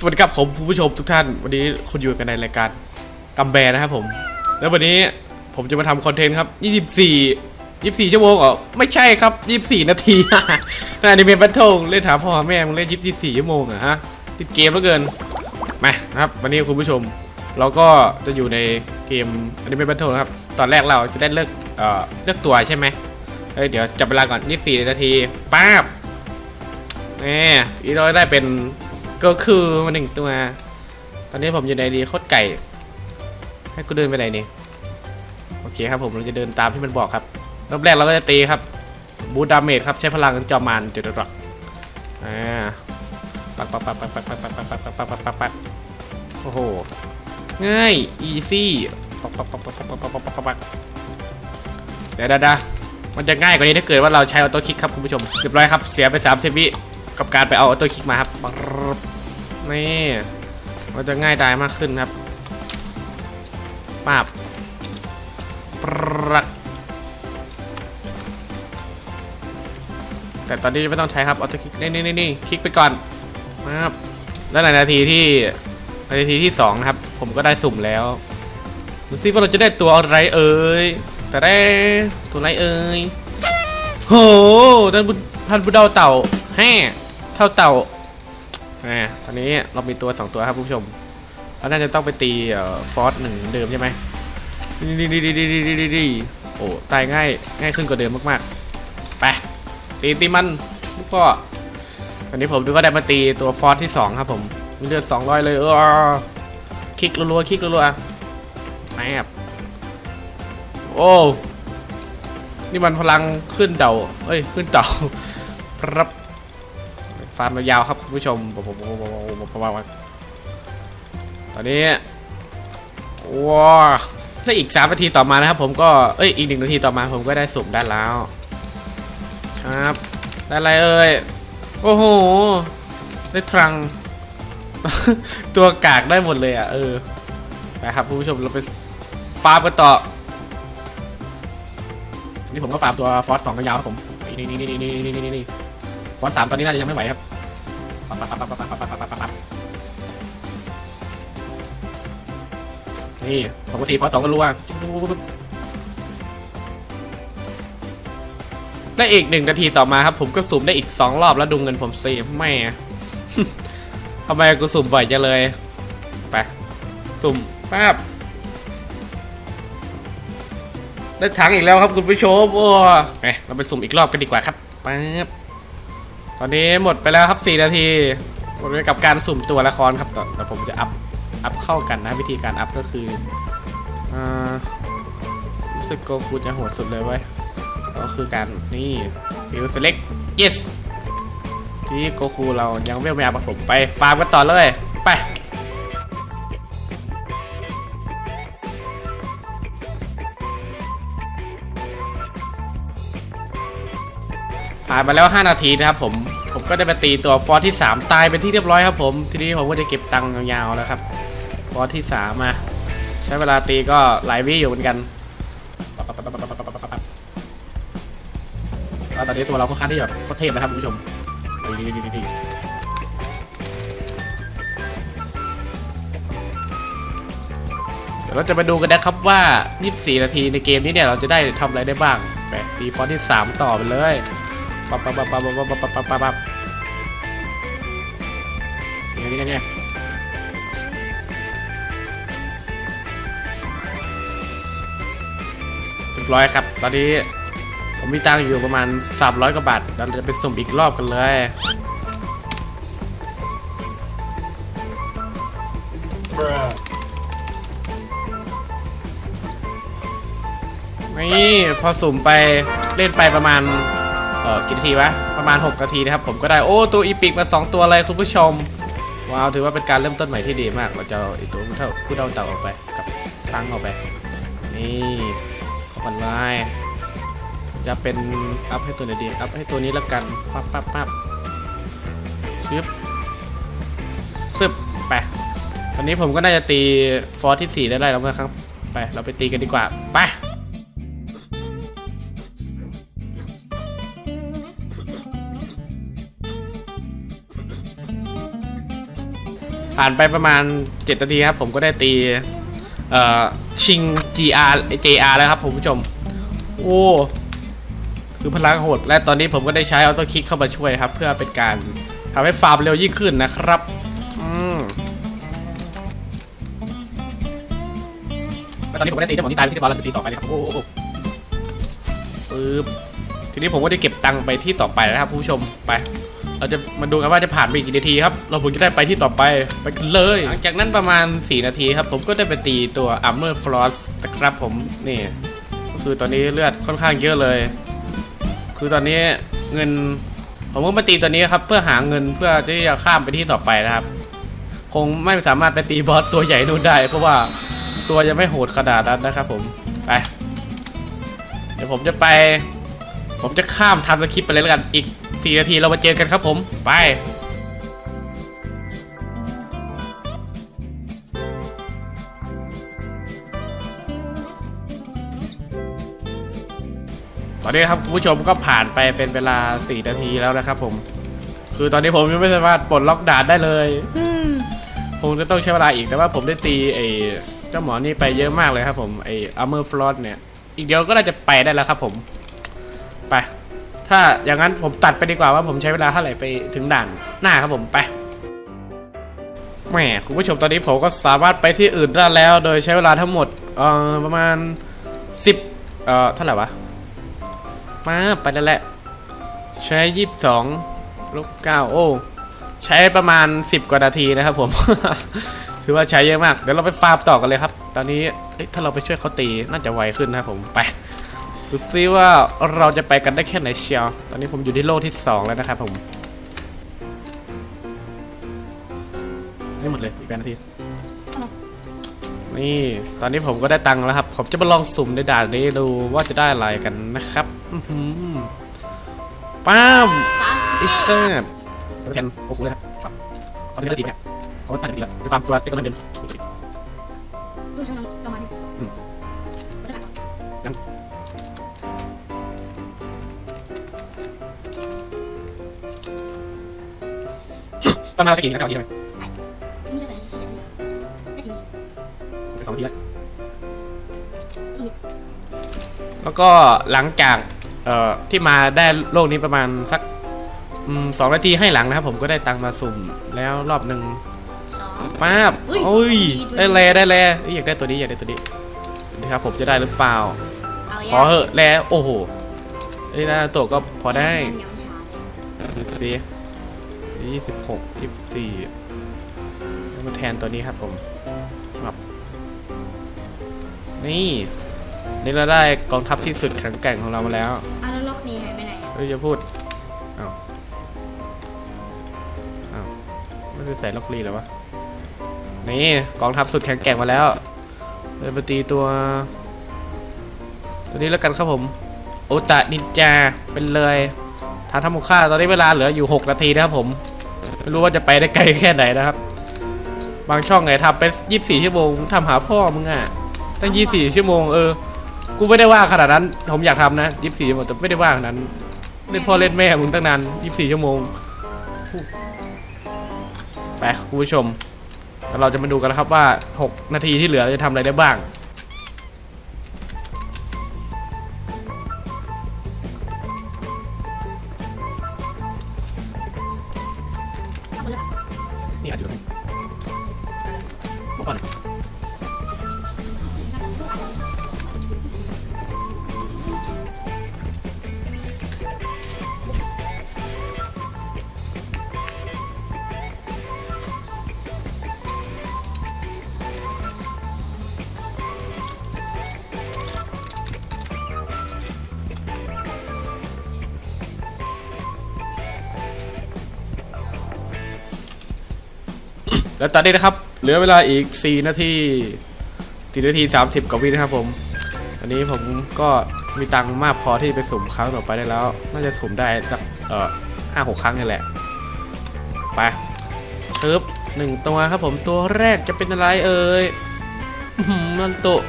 สวัสดีครับผมคุณผู้ชมทุกท่าน วันนี้คุณอยู่กันในรายการกัมแบนะครับผม แล้ววันนี้ผมจะมาทำคอนเทนต์ครับ 24 24 ชั่วโมงเหรอไม่ใช่ครับ 24 นาทีนานิเมะบัตทิลเล่นถามพ่อแม่มึงเล่น 24 ชั่วโมงเหรอฮะ ติดเกมแล้วเกิน มาครับ วันนี้คุณผู้ชม เราก็จะอยู่ในเกมอนิเมะบัตทิลนะครับ ตอนแรกเราจะได้เลือกเอ่อเลือกตัวใช่ไหมเอ้ยเดี๋ยวจับเวลาก่อน 24 นาทีป้าบแหมอีเราได้เป็น ก็คือมาหนึ่งตัว ตอนนี้ผมอยู่ในดีโคตรไก่ ให้กูเดินไปไหนนี่ โอเคครับผมเราจะเดินตามที่มันบอกครับรอบแรกเราก็จะตีครับ บูดาเมจครับ ใช้พลังจอมานจุดรักอ่าปักปักปักปักปักปักปักปักปักปักปักปักปักโอ้โห ง่าย อีซี่ปักปักปักปักปักปักปักปักปักปักเดี๋ยวเดี๋ยวดี๋ยวมันจะง่ายกว่านี้ถ้าเกิดว่าเราใช้ออโต้คลิกครับคุณผู้ชม เรียบร้อยครับ เสียไป 30 วิกับการไปเอาออโต้คลิกมาครับ นี่มันจะง่ายดายมากขึ้นครับปาบปรักแต่ตอนนี้ไม่ต้องใช้ครับออโต้คลิกนี่นี่นี่คลิกไปก่อนนะครับ แล้วในนาทีที่นาทีที่สองนะครับ ผมก็ได้สุ่มแล้วดูซิว่าเราจะได้ตัวอะไรเอ่ยแต่ได้ตัวอะไรเอ่ยโหท่านผู้ท่านผู้เดาเต่าแฮ่เท่าเต่า อ่าตอนนี้เรามีตัวสองตัวครับผู้ชมเราน่าจะต้องไปตีฟอสหนึ่งเดิมใช่ไหมดีดีดีดีดีดีดีโอ้ตายง่ายง่ายขึ้นกว่าเดิมมากๆไปตีตีมันลูกพ่อตอนนี้ผมก็ได้มาตีตัวฟอสที่สองครับผมมีเลือดสองร้อยเลยเออคลิกรัวๆคลิกรัวๆแอบโอ้นี่มันพลังขึ้นเดาเอ้ยขึ้นเต่าครับ ฟาร์มยาวๆครับคุณผู้ชมตอนนี้ว้าถ้าอีก3นาทีต่อมานะครับผมก็เอ้ยอีกหนึ่งนาทีต่อมาผมก็ได้สุ่มได้แล้ว ครับได้อะไรเอ่ยโอ้โหได้ทรัง ตัวกากได้หมดเลยอะเออไปครับคุณผู้ชมเราไปฟาร์มกันต่อนี่ผมก็ฟาร์มตัวฟอสสองยาวครับผมนี่นี่นี่นี่นี่นี่นี่ฟอนต์สามตอนนี้น่าจะยังไม่ไหวครับ ปั๊บปั๊บปั๊บปั๊บปั๊บปั๊บปั๊บปั๊บปั๊บนี่ปกติฟอสองก็รู้ว่าและอีกหนึ่งนาทีต่อมาครับ ผมก็สุ่มได้อีกสองรอบแล้วดูเงินผมเซฟแม่ทำไมกูสุ่มบ่อยจังเลย ไป สุ่มป๊บได้ถังอีกแล้วครับคุณผู้ชมโอ้ไปเราไปสุ่มอีกรอบกันดีกว่าครับป๊บ ตอนนี้หมดไปแล้วครับ 4 นาที หมดไปกับการสุ่มตัวละครครับต่อแต่ผมจะอัพ อัพเข้ากันนะวิธีการอัพก็คืออรู้สึกโกคูจะโหดสุดเลยเว้ย ก็คือการนี่ฟิลเซเล็ก yes ที่โกคูเรายังไม่ไม่เอาผมไปฟาร์มกันต่อเลย ไปานมาแล้ว 5 นาทีนะครับผม ผมก็ได้ไปตีตัวฟอสที่ 3 ตายเป็นที่เรียบร้อยครับผม ทีนี้ผมก็จะเก็บตังค์ยาวๆแล้วครับ ฟอสที่ 3 มา ใช้เวลาตีก็หลายวิอยู่เหมือนกันแล้วตอนนี้ตัวเราค่อนข้างที่แบบโคตรเทพนะครับคุณผู้ชมดีเดี๋ยวเราจะมาดูกันนะครับว่า 24 นาทีในเกมนี้เนี่ย เราจะได้ทำอะไรได้บ้างไปตีฟอสที่ 3 ต่อไปเลย ปั๊บปั๊บปั๊บปั๊บปั๊บปั๊บปั๊บปั๊บปั๊บนี่นี่นี่เรียบร้อยครับ ตอนนี้ผมมีตังค์อยู่ประมาณ 300 กว่าบาทเราจะไปสุ่มอีกรอบกันเลยนี่พอสุ่มไปเล่นไปประมาณ ออกี่นาทีวะประมาณ 6 นาทีนะครับ ผมก็ได้โอ้ตัวอีพิกมา 2 ตัวเลยคุณผู้ชม ว้าวถือว่าเป็นการเริ่มต้นใหม่ที่ดีมาก เราจะอาไอตัวผู้เท่าผู้เท่าเต่าออกไปกับตั้งออกไป นี่ข้ากันไล่จะเป็นอัพให้ตัวไหนดีอัพให้ตัวนี้แล้วกันปั๊บปั๊บปั๊บชึบซึบไปตอนนี้ผมก็น่าจะตีฟอร์ที่ 4 ได้แล้วนะครับไปเราไปตีกันดีกว่าไป ผ่านไปประมาณ 7 นาทีครับ ผมก็ได้ตีเอ่อชิง GR JR แล้วครับผมผู้ชม โอ้คือพลังโหด และตอนนี้ผมก็ได้ใช้ออโต้คิกเข้ามาช่วยครับ เพื่อเป็นการทำให้ฟาร์มเร็วยิ่งขึ้นนะครับอืมแล้วตอนนี้ผมก็ได้ตีเจ้าหมอที่ตายไปที่บอลแล้วตีต่อไปเลยครับโอ้โหโอ้โหปึ๊บทีนี้ผมก็ได้เก็บตังค์ไปที่ต่อไปนะครับผู้ชมไป เราจะมาดูกันว่าจะผ่านไปกี่นาทีครับ เราผมจะได้ไปที่ต่อไปไปกันเลย หลังจากนั้นประมาณ 4 นาทีครับ ผมก็ได้ไปตีตัว Armor Frost นะครับผมนี่ก็คือตอนนี้เลือดค่อนข้างเยอะเลย คือตอนนี้เงิน ผมก็มาตีตัวนี้ครับ เพื่อหาเงินเพื่อที่จะข้ามไปที่ต่อไปนะครับ คงไม่สามารถไปตีบอสตัวใหญ่นู่นได้ เพราะว่าตัวยังไม่โหดขนาดนั้นนะครับ ผมไปเดี๋ยวผมจะไป ผมจะข้ามทำสคริปต์ไปเลยแล้วกันอีก 4นาทีเรามาเจอกันครับผม ไปตอนนี้นะครับคุณผู้ชมก็ผ่านไปเป็นเวลา 4 นาทีแล้วนะครับผม คือตอนนี้ผมยังไม่สามารถปลดล็อกด่านได้เลยคงจะต้องใช้เวลาอีกแต่ว่าผมได้ตีไอ้เจ้าหมอนี่ไปเยอะมากเลยครับผมไอ้ Armor Frost เนี่ย อีกเดียวก็น่าจะไปได้แล้วครับผม ถ้าอย่างนั้นผมตัดไปดีกว่าว่าผมใช้เวลาเท่าไหร่ไปถึงด่านหน้าครับผมไปแหมคุณผู้ชมตอนนี้ผมก็สามารถไปที่อื่นได้แล้ว โดยใช้เวลาทั้งหมดเอ่อประมาณ 10เอ่อเท่าไหร่วะมาไปแล้วแหละ ใช้ยี่สิบสองลบเก้าโอ้ใช้ประมาณ 10 กว่านาทีนะครับผม ถือว่าใช้เยอะมาก เดี๋ยวเราไปฟาร์มต่อกันเลยครับ ตอนนี้ถ้าเราไปช่วยเขาตีน่าจะไวขึ้นนะครับผมไป ดูซิว่าเราจะไปกันได้แค่ไหนเชียว ตอนนี้ผมอยู่ที่โลกที่ 2 แล้วนะครับผมไม่หมดเลย อีกแปดนาที นี่ ตอนนี้ผมก็ได้ตังค์แล้วครับ ผมจะมาลองสุ่มในด่านนี้ดูว่าจะได้อะไรกันนะครับอื้อหือป้ามสามสิบอิเอ็ดเซอร์แทนโอ้โหเลยนะครับเขาที่จะตีเนี่ยเขาตั้งตีแล้วไปฟาร์มตัวเอ็กซ์ตัวนั้นเดิม ตอนนั้นเราจะกินกันก่อนดีไหมนี่จะเป็นเสียงไม่ถึงไปสองทีแล้วแล้วก็หลังจากเอ่อที่มาได้โลกนี้ประมาณสักอืมสองนาทีให้หลังนะครับ ผมก็ได้ตังค์มาสุ่มแล้วรอบหนึ่งสองป้าบโอ้ย ได้แลได้แลเอ้ยอยากได้ตัวนี้อยากได้ตัวนี้นะครับผมจะได้หรือเปล่าเอาขอเหอะแลโอ้โหเอ้ยนาโตะก็พอได้ยังช้าเลยดูสิ ยี่สิบหกยี่สิบสี่มาแทนตัวนี้ครับผมครับนี่นี่เราได้กองทัพที่สุดแข็งแกร่งของเรามาแล้วอะแล้วล็อกนี้หายไปไหนอะเฮ้ยจะพูดอ้าวอ้าวไม่ได้ใส่ล็อกลีเหรอวะนี่กองทัพสุดแข็งแกร่งมาแล้วเลยมาตีตัว ตัวนี้แล้วกันครับผมโอตะนินจาเป็นเลยทางทำมุค่าตอนนี้เวลาเหลืออยู่ 6 นาทีนะครับผม ไม่รู้ว่าจะไปได้ไกลแค่ไหนนะครับ บางช่องไงทำเป็น24ชั่วโมงทำหาพ่อมึงอะตั้ง24ชั่วโมงเออกูไม่ได้ว่าขนาดนั้น ผมอยากทำนะ24ชั่วโมงแต่ไม่ได้ว่าขนาดนั้นเล่นพ่อเล่นแม่มึงตั้งนาน24ชั่วโมงไปคุณผู้ชมแล้วเราจะมาดูกันนะครับว่า 6 นาทีที่เหลือจะทำอะไรได้บ้าง แล้วตอนนี้นะครับ เหลือเวลาอีก 4 นาที4นาที 30กว่าวินะครับผม ตอนนี้ผมก็มีตังค์มากพอที่ไปสุ่มครั้งต่อไปได้แล้ว น่าจะสุ่มได้สักเอ่อห้าหกครั้งนี่แหละ ไปเทิบหนึ่งตัวครับผมตัวแรกจะเป็นอะไรเอ่ยนั่นตะ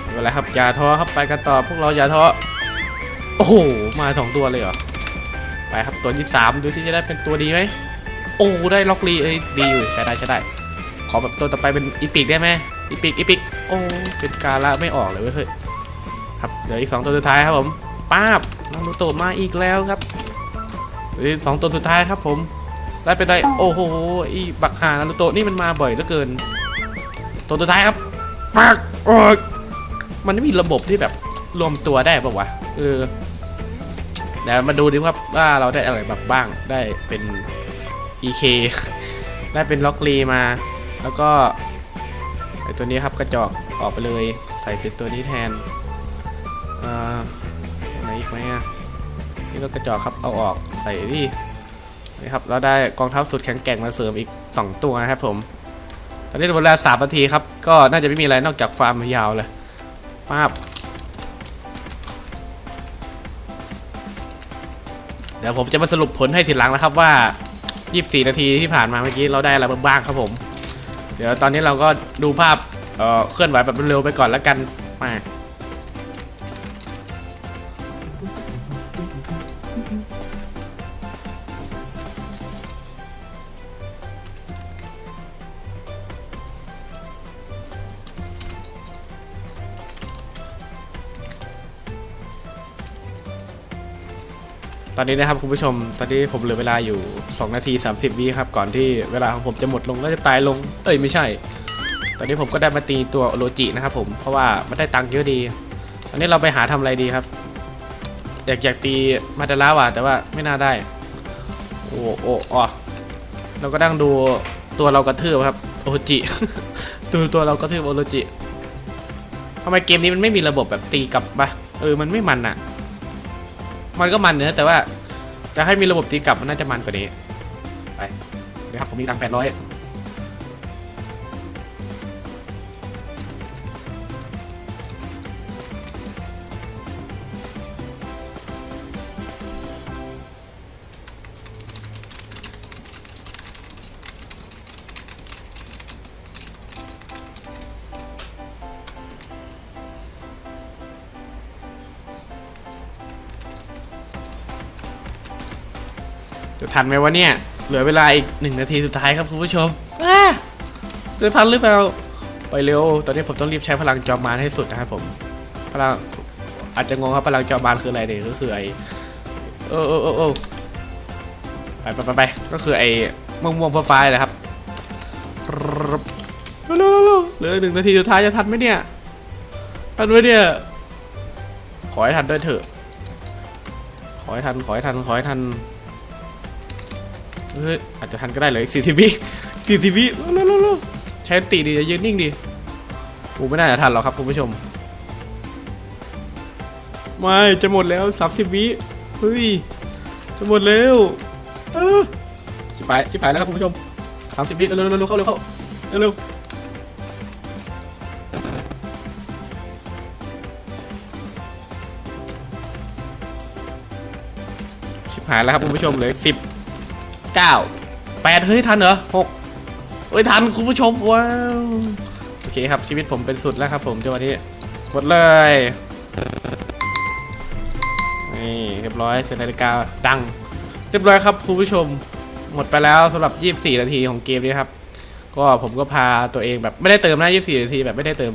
ไม่เป็นไรครับยาท้อครับไปกันต่อพวกเรายาท้อโอ้โหมาสองตัวเลยเหรอไปครับตัวที่สามดูที่จะได้เป็นตัวดีไหม อ้ได้ล็อกลีเอ้ยดีอยู่ใช้ได้ใช้ได้ ขอแบบตัวต่อไปเป็นอีพิกได้ไหมอีพิกอีพิกโอ้เป็นการละไม่ออกเลยเว้ยเฮ้ยครับเดี๋ยวอีกสองตัวสุดท้ายครับผมป้าบนารูโตะมาอีกแล้วครับเหลืออกสองตัวสุดท้ายครับผมได้เป็นไรโอ้โหอีบักหานารูโตะนี่มันมาบ่อยเหลือเกิน ตัวสุดท้ายครับปักโอ้ยมันไม่มีระบบที่แบบรวมตัวได้ป่าวะเออเดี๋ยวมาดูดิครับว่าเราได้อะไรแบบบ้างได้เป็น EK ได้เป็นล็อกลีมา แล้วก็ไอตัวนี้ครับกระจอกออกไปเลยใส่เป็นตัวนี้แทนอ่าไหนอีกไหมอะนี่ก็กระจอกครับเอาออกใส่ที่นี่ครับเราได้กองทัพสุดแข็งแกร่งมาเสริมอีก 2 ตัวนะครับผม ตอนนี้เวลาสามนาทีครับ ก็น่าจะไม่มีอะไรนอกจากฟาร์มยาวเลยป้าบเดี๋ยวผมจะมาสรุปผลให้ทีหลังนะครับว่า 24 นาทีที่ผ่านมาเมื่อกี้เราได้อะไรบ้างครับผม เดี๋ยวตอนนี้เราก็ดูภาพเอ่อเคลื่อนไหวแบบเร็วไปก่อนแล้วกันมา อนนี้นะครับคุณผู้ชม ตอนนี้ผมเหลือเวลาอยู่ 2 นาที 30วิครับ ก่อนที่เวลาของผมจะหมดลงก็จะตายลง เอ้ยไม่ใช่ ตอนนี้ผมก็ได้มาตีตัวโอโรจินะครับผม เพราะว่ามันได้ตังค์เยอะดีตอนนี้เราไปหาทำอะไรดีครับ อยากอยากตีมาดาราว่ะแต่ว่าไม่น่าได้ โอ้โอ้อ๋อเราก็นั่งดูตัวเรากระทืบครับโอโรจิดูตัวเรากระทืบโอโรจิทำไมเกมนี้มันไม่มีระบบแบบตีกลับปะเออมันไม่มันอะ มันก็มันเนื้อะแต่ว่าจะให้มีระบบตีกลับมันน่าจะมันกว่านี้ ไปนะครับผมมีตังแปดร้อย จะทันไหมวะเนี่ย เหลือเวลาอีกหนึ่งนาทีสุดท้ายครับคุณผู้ชมอ่าจะทันหรือเปล่า ไปเร็ว ตอนนี้ผมต้องรีบใช้พลังจอมมารให้สุดนะครับผม พลังอาจจะงงครับพลังจอมมารคืออะไรเนี่ยก็คือไอเออเออเออเออไปไปไปไปก็คือไอม่วงม่วงๆฟ้าๆเลยครับเร็วเร็วเร็วเร็วเหลือหนึ่งนาทีสุดท้ายจะทันไหมเนี่ย ทันไหมเนี่ย ขอให้ทันด้วยเถอะ ขอให้ทัน ขอให้ทัน ขอให้ทัน เฮ้ยอาจจะทันก็ได้เลยสี่สิบวิสี่สิบวิเร็วๆๆๆใช้ตีดีอย่ายืนนิ่งดีโอ้ไม่น่าจะทันหรอกครับคุณผู้ชม ไม่จะหมดแล้วสามสิบวิเฮ้ยจะหมดแล้วเออชิบหายชิบหายแล้วครับคุณผู้ชมสามสิบวิเร็วๆเร็วเข้าเร็วเข้าเร็วชิบหายแล้วครับคุณผู้ชมเลยสิบ เก้าแปดเฮ้ยทันเหรอหกเฮ้ยทันคุณผู้ชมว้าวโอเคครับชีวิตผมเป็นสุดแล้วครับ ผมจังหวะนี้หมดเลยนี่เรียบร้อยเสียงนาฬิกาดัง เรียบร้อยครับคุณผู้ชมหมดไปแล้วสำหรับ 24 นาทีของเกมนี้ครับ ก็ผมก็พาตัวเองแบบไม่ได้เติมนะ 24 นาทีแบบไม่ได้เติม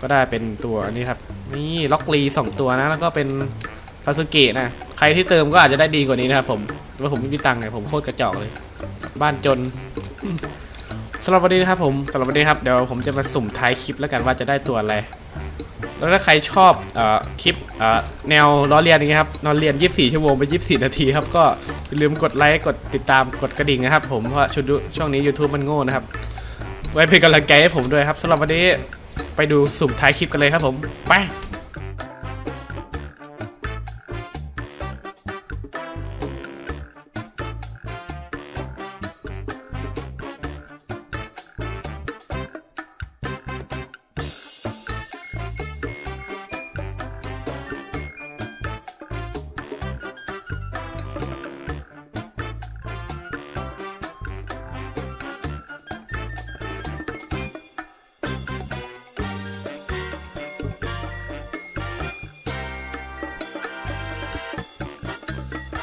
ก็ได้เป็นตัวนี้ครับ นี่ล็อกลีสองตัวนะ แล้วก็เป็นคาสึเกะนะ ใครที่เติมก็อาจจะได้ดีกว่านี้นะครับผมแต่ว่าผมไม่มีตังค์ไงผมโคตรกระจอกเลย บ้านจนสำหรับวันนี้นะครับผมสำหรับวันนี้ครับเดี๋ยวผมจะมาสุ่มท้ายคลิปแล้วกันว่าจะได้ตัวอะไรแล้วถ้าใครชอบออคลิปแนวล้อเลียนอย่างนี้ครับนอนเรียน 24 ชั่วโมงเป็น24 นาทีครับ ก็อย่าลืมกดไลค์กดติดตามกดกระดิ่งนะครับ ผมเพราะชุดดูช่วงนี้ YouTube มันโง่นะครับ ไว้เป็นกำลังใจให้ผมด้วยครับสำหรับวันนี้ไปดูสุ่มท้ายคลิปกันเลยครับผม ไป